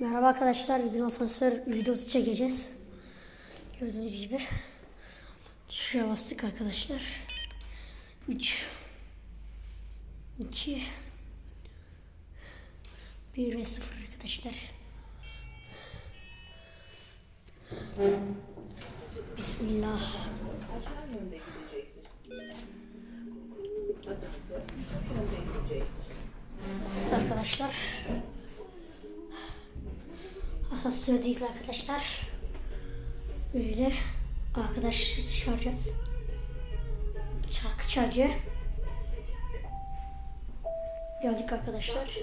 Merhaba arkadaşlar. Bir gün asansör videosu çekeceğiz. Gördüğünüz gibi. Şuraya bastık arkadaşlar. 3 2 1 ve 0 arkadaşlar. Bismillah. Evet arkadaşlar. Asansördeyiz arkadaşlar. Böyle arkadaş çıkaracağız. Şarkı çalacak. Geldik arkadaşlar.